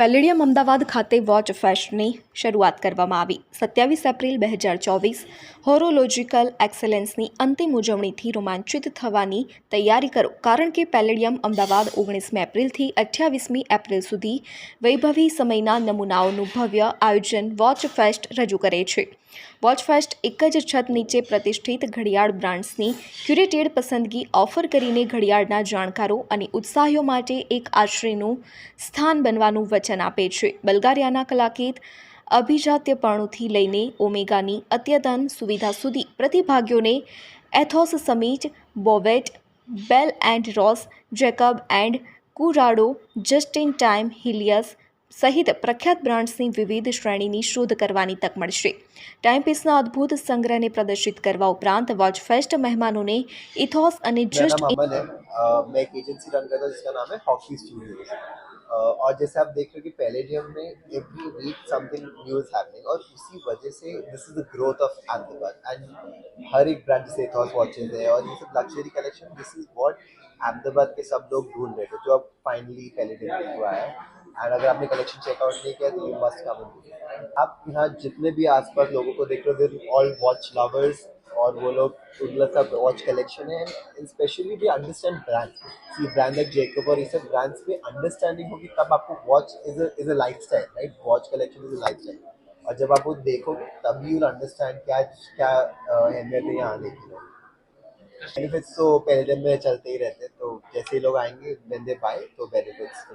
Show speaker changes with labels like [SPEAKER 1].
[SPEAKER 1] Palladium Ahmedabad ખાતે watch ફેસ્ટની શરૂઆત કરવામાં આવી. સત્યાવીસ એપ્રિલ બે હજાર ચોવીસ હોરોલોજિકલ એક્સેલન્સની અંતિમ ઉજવણીથી રોમાંચિત થવાની તૈયારી કરો. કારણ કે પેલેડિયમ અમદાવાદ ઓગણીસમી એપ્રિલથી અઠ્યાવીસમી એપ્રિલ સુધી વૈભવી સમયના નમૂનાઓનું ભવ્ય આયોજન વોચ ફેસ્ટ રજૂ કરે છે. વોચ ફેસ્ટ એક જ છત નીચે પ્રતિષ્ઠિત ઘડિયાળ બ્રાન્ડ્સની ક્યુરેટેડ પસંદગી ઓફર કરીને ઘડિયાળના જાણકારો અને ઉત્સાહીઓ માટે એક આશ્રયનું સ્થાન બનવાનું વચન આપે છે. બલ્ગારિયાના કલાકીત અભિજાત્યપણુંથી લઈને ઓમેગાની અત્યતન સુવિધા સુધી પ્રતિભાગીઓને એથોસ સમીચ, Bovet, Bell and Ross, Jacob and કુરાડો, Justin time હિલિયસ સહિત પ્રખ્યાત બ્રાન્ડ્સની વિવિધ શ્રેણીની શોધ કરવાની તક મળશે ટાઈમપીસના અદ્ભુત સંગ્રહને પ્રદર્શિત કરવા ઉપરાંત વોચ ફેસ્ટ મહેમાનોને ઇથોસ અને
[SPEAKER 2] मेरा
[SPEAKER 1] જસ્ટ
[SPEAKER 2] नाम अमन है अ, मैं एक एजेंसी रन करता हूँ जिसका नाम है हॉकी स्टूडियोज और जैसे आप देख रहे हो कि पैलेडियम में every week something new is happening और उसी वजह से this is the growth of Ahmedabad and हर एक ब्रांड जैसे एथॉस वॉचेज है और ये सब luxury collection this is what Ahmedabad के सब लोग ढूंढ रहे थे जो अब फाइनली पैलेडियम को आया है एंड अगर आपने कलेक्शन चेकआउट नहीं किया तो यू मस्ट कम इन आप यहाँ जितने भी आसपास लोगों को देख रहे हो ऑल वॉच लवर्स और वो लोग उनका सब वॉच कलेक्शन है। एंड स्पेशली भी understand brands see brand like Jacob और ये सब ब्रांड्स पे अंडरस्टैंडिंग होगी तब आपको watch is is a lifestyle right watch collection is a lifestyle और जब आप वो देखोगे तभी यूल अंडरस्टैंड क्या क्या अहमियत है यहाँ आने की। बेनिफिट्स तो पहले दिन में चलते ही रहते हैं तो जैसे ही लोग आएँगे they buy तो बेनिफिट्स